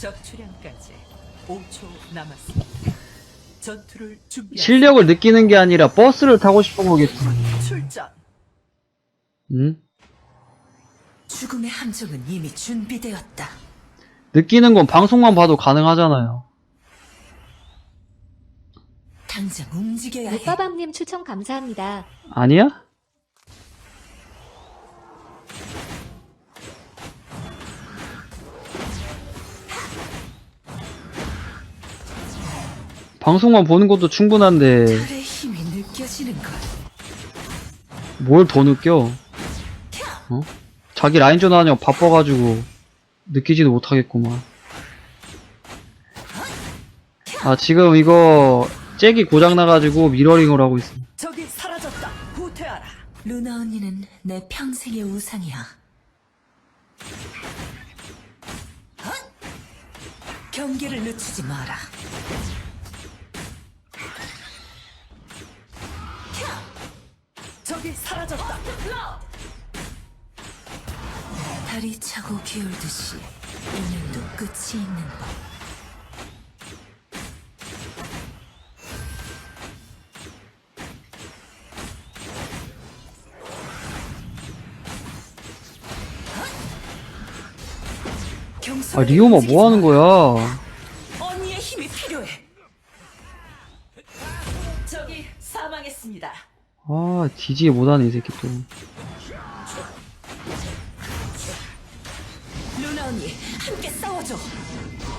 적 출현까지 5초 남았습니다. 전투를 준비. 실력을 느끼는 게 아니라 버스를 타고 싶은 거겠지. 출전. 응? 죽음의 함정은 이미 준비되었다. 느끼는 건 방송만 봐도 가능하잖아요. 당장 움직여야 해. 오빠밤님 추천 감사합니다. 아니야? 방송만 보는 것도 충분한데 별의 힘이 느껴지는 것. 뭘더 느껴? 어? 자기 라인전 하냐고 바빠가지고 느끼지도 못하겠구만. 아 지금 이거 잭이 고장 나가지고 미러링을 하고 있어. 적이 사라졌다. 후퇴하라. 루나 언니는 내 평생의 우상이야. 헛! 경계를 늦추지 마라. 적이 사라졌다. 달이 차고 기울듯이 오늘도 끝이 있는 법. 아 리오마 뭐 하는 거야? 아 뒤지게 못하네 이 새끼 또. 루나 언니, 함께 싸워줘.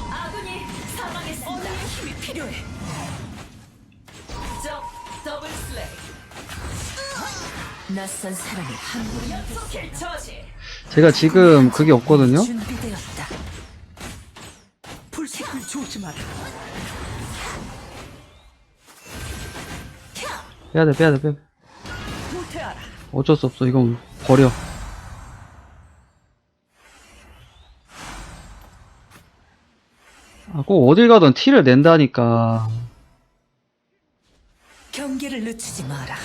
아군이 사망했습니다. 언니의 힘이 필요해. 적 더블 슬레이. 낯선 사람을 함부로 연속킬 처지. 제가 지금 그게 없거든요. 준비되었다. 불빛을 조심하라. 빼야 돼 빼야 돼 빼. 후퇴하라. 어쩔 수 없어 이건 버려. 아, 꼭 어딜 가든 티를 낸다니까. 경계를 늦추지 마라.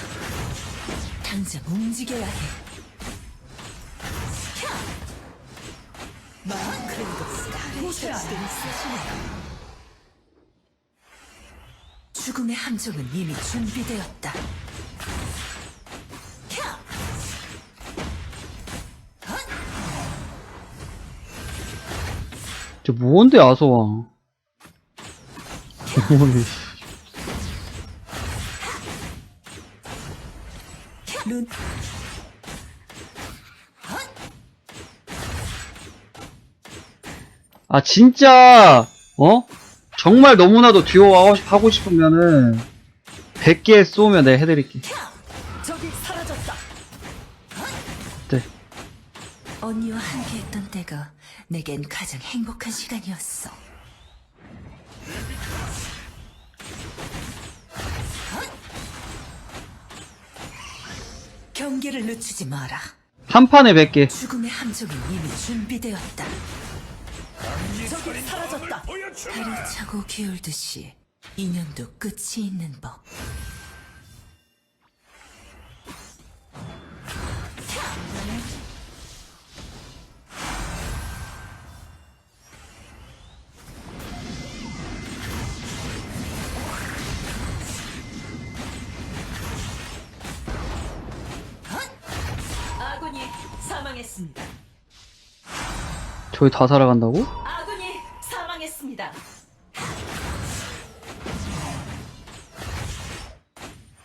당장 움직여야 해. 죽음의 함정은 이미 준비되었다. 저 뭔데 아서왕. 아 진짜 어? 정말 너무나도 듀오 하고, 싶- 하고 싶으면은 100개 쏘면 내가 해드릴게. 사라졌다. 네. 언니와 함께했던 때가 내겐 가장 행복한 시간이었어. 경계를 늦추지 마라. 한 판에 100개. 죽음의 함정은 이미 준비되었다. 적이 사라졌다. 달이 차고 기울듯이 인연도 끝이 있는 법. 사망했습니다. 저희 다 살아간다고? 아군이 사망했습니다.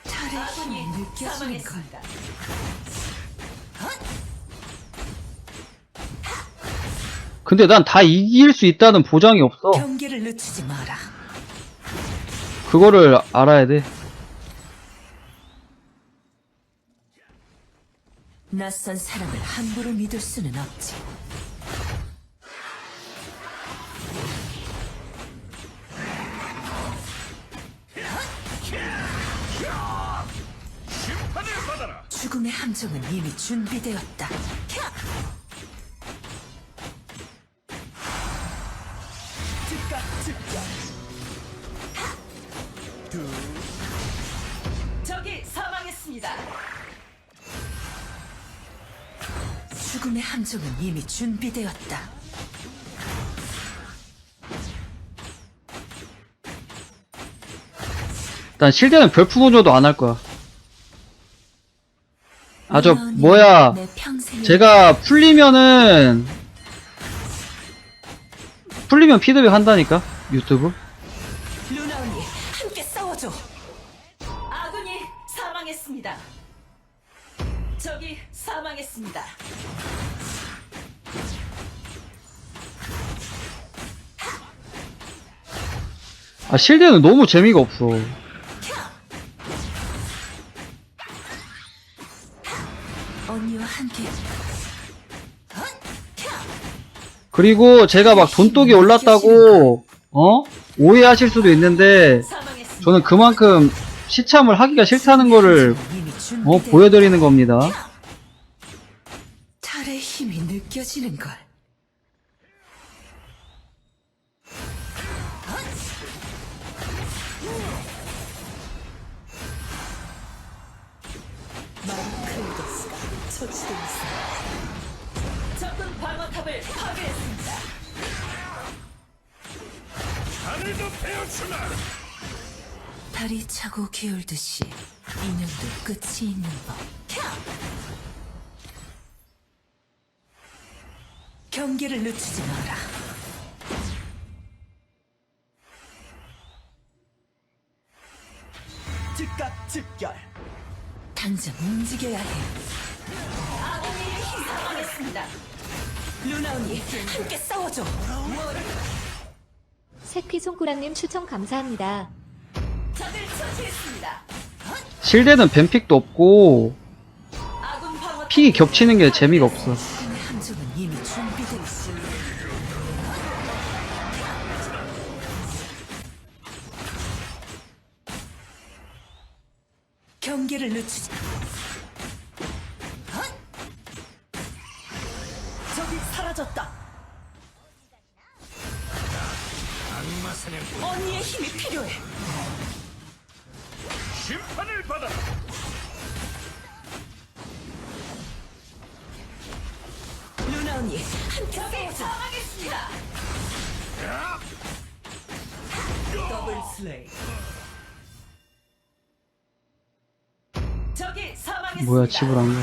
아군이. 사망했습니다. 근데 난 다 이길 수 있다는 보장이 없어. 경계를 늦추지 마라. 그거를 알아야 돼. 낯선 사람을 함부로 믿을 수는 없지. 죽음의 함정은 이미 준비되었다. 즉 함정은 이미 준비되었다. 일단 실드는 별풍 우조도 안 할 거야. 아 저 뭐야? 제가 풀리면은 풀리면 피드백 한다니까 유튜브. 루나우니 함께 싸워줘. 아군이 사망했습니다. 저기 사망했습니다. 아, 실드는 너무 재미가 없어. 언니와 함께 그리고 제가 막 돈독이 올랐다고, 어? 오해하실 수도 있는데. 저는 그만큼 시참을 하기가 싫다는 거를, 어. 보여드리는 겁니다. 탈의 힘이 느껴지는 걸. 적군 방어탑을 파괴했습니다. 달이 차고 기울듯이 인연도 끝이 있는 법. 경계를 늦추지 마라. 즉각 즉결. 당장 움직여야 해. 사망했습니다. 루나 언니, 함께 싸워줘. 새끼 손가락님 추천 감사합니다. 적을 처치했습니다. 실드는 뱀픽도 없고, 아군 픽이 겹치는 게 재미가 없어. 적이 싸워줘. 사망했습니다. 더블 슬레이. 적이 사망했습니다. 뭐야, 집을 안 가.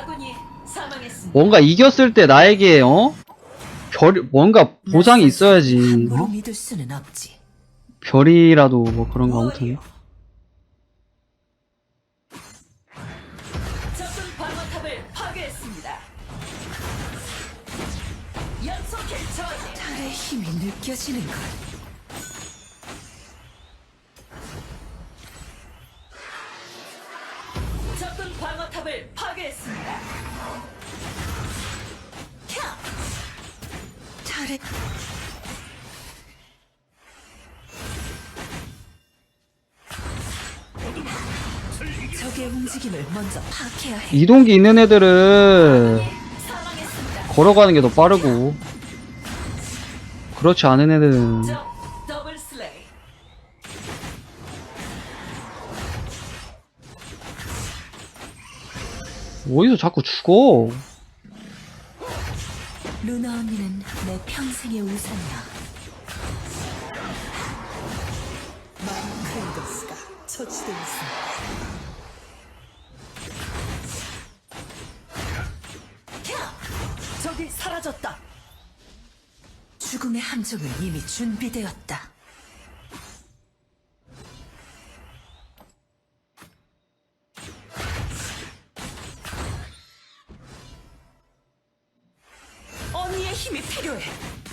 아군이 사망했습니다. 뭔가 이겼을 때 나에게, 어? 별, 뭔가 보상이 있어야지. 함부로 어? 믿을 수는 없지. 별이라도 뭐 그런 거 아무튼. 적군 달의 힘이 느껴지는 걸. 적군 방어탑을 파괴했습니다. 달의 적의 움직임을 먼저 파악해야 해. 이동기 있는 애들은. 걸어가는 게 더 빠르고, 그렇지 않은 애들은. 어디서 자꾸 죽어? 루나 언니는 내 평생의 우산이야. 마르크리더스가 처치돼 있어. 적이 사라졌다. 죽음의 함정은 이미 준비되었다. 언니의 힘이 필요해.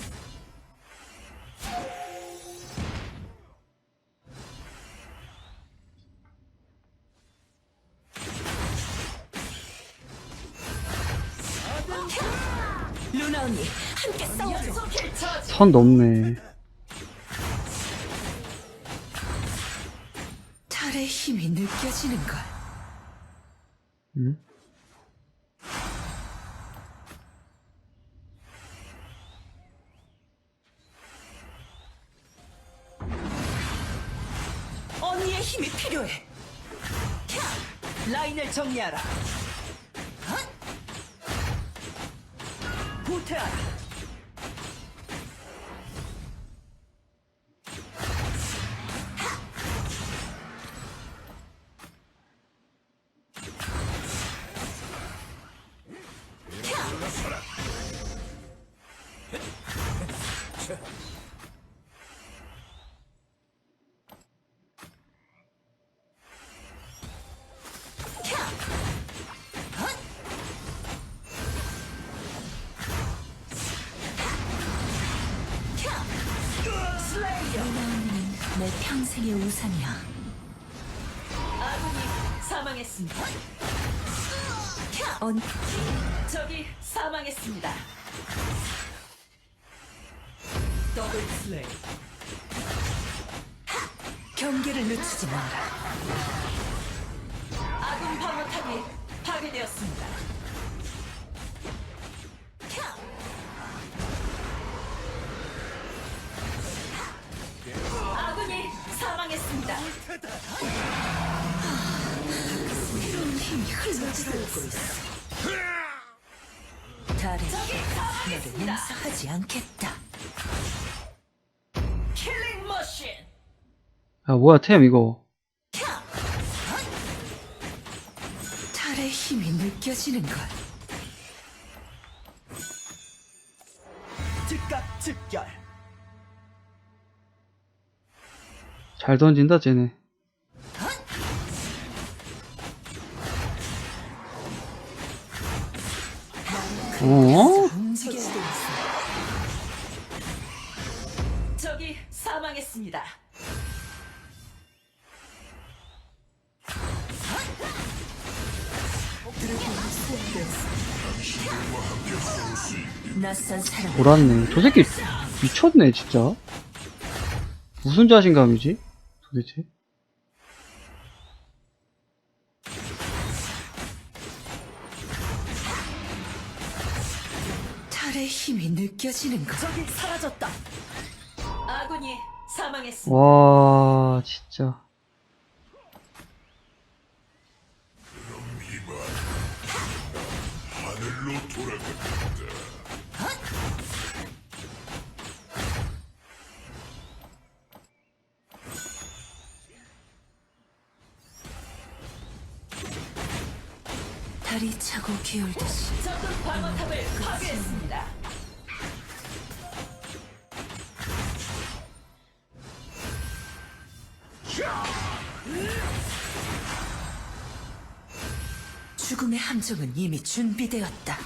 선 넘네. 달의 힘이 느껴지는 걸. 응? 언니의 힘이 필요해. 라인을 정리하라. 후퇴하라. 평생의 우상이야. 아군이 사망했습니다. 언 적이 사망했습니다. 더블 슬레이. 경계를 늦추지 마라. 아군 방어탑이 파괴되었습니다. 흘러들어오고 있어. 적이 너를. 용서하지 않겠다. 킬링 머신. 야 뭐야 템 이거 달의 힘이 느껴지는 걸. 즉각 즉결. 잘 던진다 쟤네 어? 적이 사망했습니다. 돌았네 저 새끼 미쳤네 진짜 무슨 자신감이지 도대체 달의 힘이 느껴지는 걸. 적이 사라졌다. 아군이 사망했습니다. 와 진짜 달이 차고 기울듯이 방어탑을 파괴했습니다. 죽음의 함정은 이미 준비되었다.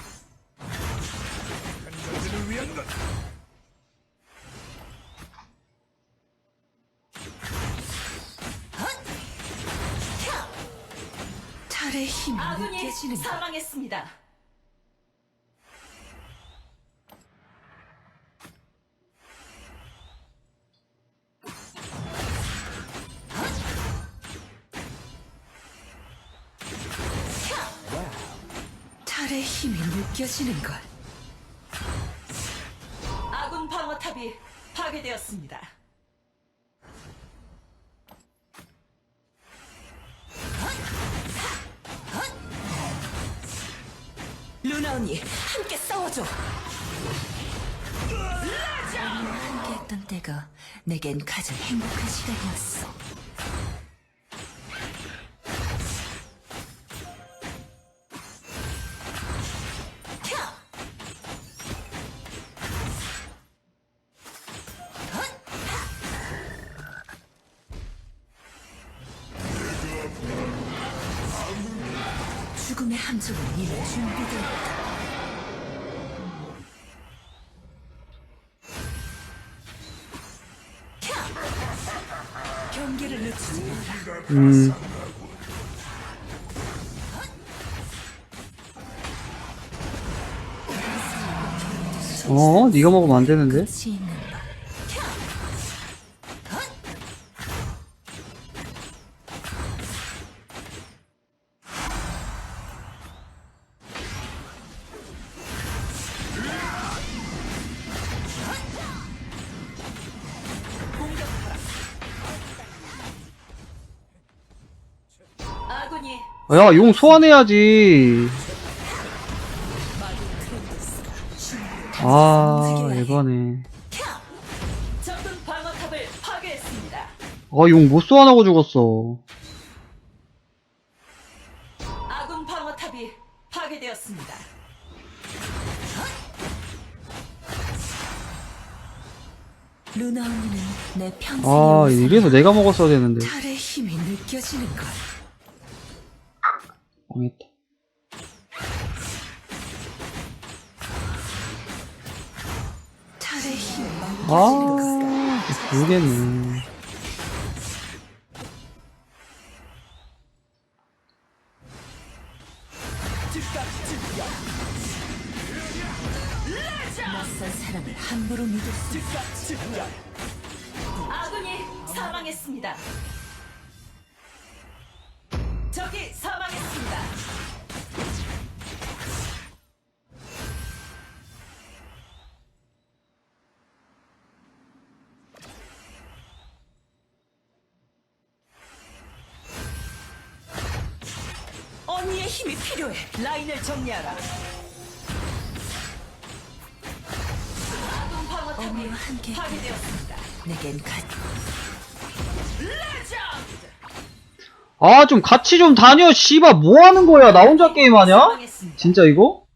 달의 힘이 아군이 느껴지는 걸. 사망했습니다. 달의 힘이 느껴지는 걸. 아군 방어탑이 파괴되었습니다. 루나 언니, 함께 싸워줘. 함께 했던 때가 내겐 가장 행복한 시간이었어. 함정은 이미 준비되었다. 경계를 늦추지 마라. 음 어? 네가 먹으면 안 되는데? 있는 야 용 소환해야지 아 파괴했습니다. 아용 못 소환하고 죽었어 아군 방어탑이 파괴되었습니다. 루나 언니는 내 평생의 아. 이래서 내가 먹었어야 되는데 달의 힘이 느껴지는 걸. 공했다. 아, 모르겠네. 사망했습니다. 저기 사망했습니다. 필요해. 라인을 정리하라. 언니와 함께 파괴되었습니다. 내겐 가 레전드! 아, 좀 같이 좀 다녀, 씨발, 뭐 하는 거야? 나 혼자 게임하냐? 사망했습니다. 진짜 이거?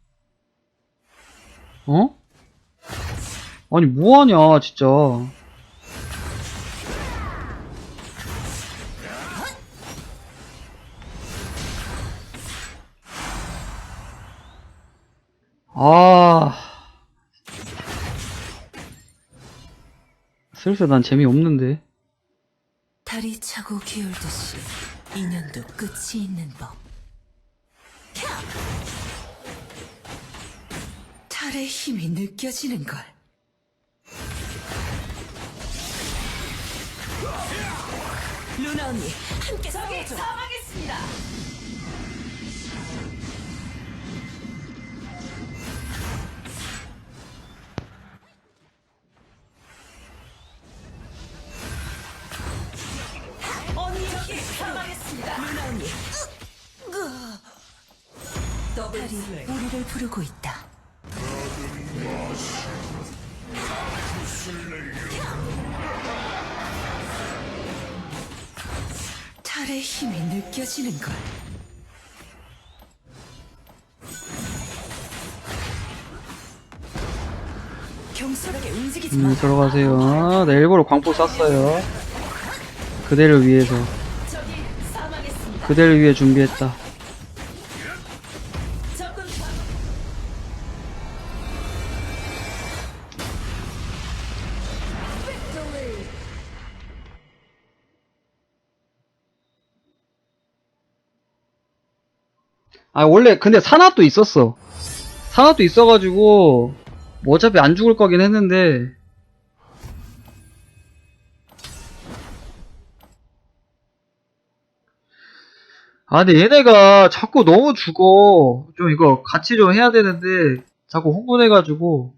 어? 아니, 뭐 하냐, 진짜. 아. 슬슬 난 재미없는데. 달이 차고 기울듯이 인연도 끝이 있는 법. 달의 힘이 느껴지는 걸. 루나 언니 함께 싸워줘. 사망했습니다. 부르고 있다. 달의 힘이 느껴지는 걸. 경솔하게 움직이지 마. 음, 들어가세요. 네, 일부러 광포 쐈어요. 그대를 위해서. 사망했습니다. 그대를 위해 준비했다. 아, 원래, 근데 산화도 있었어. 산화도 있어가지고, 뭐 어차피 안 죽을 거긴 했는데, 아, 근데 얘네가 자꾸 너무 죽어. 좀 이거 같이 좀 해야 되는데, 자꾸 흥분해가지고,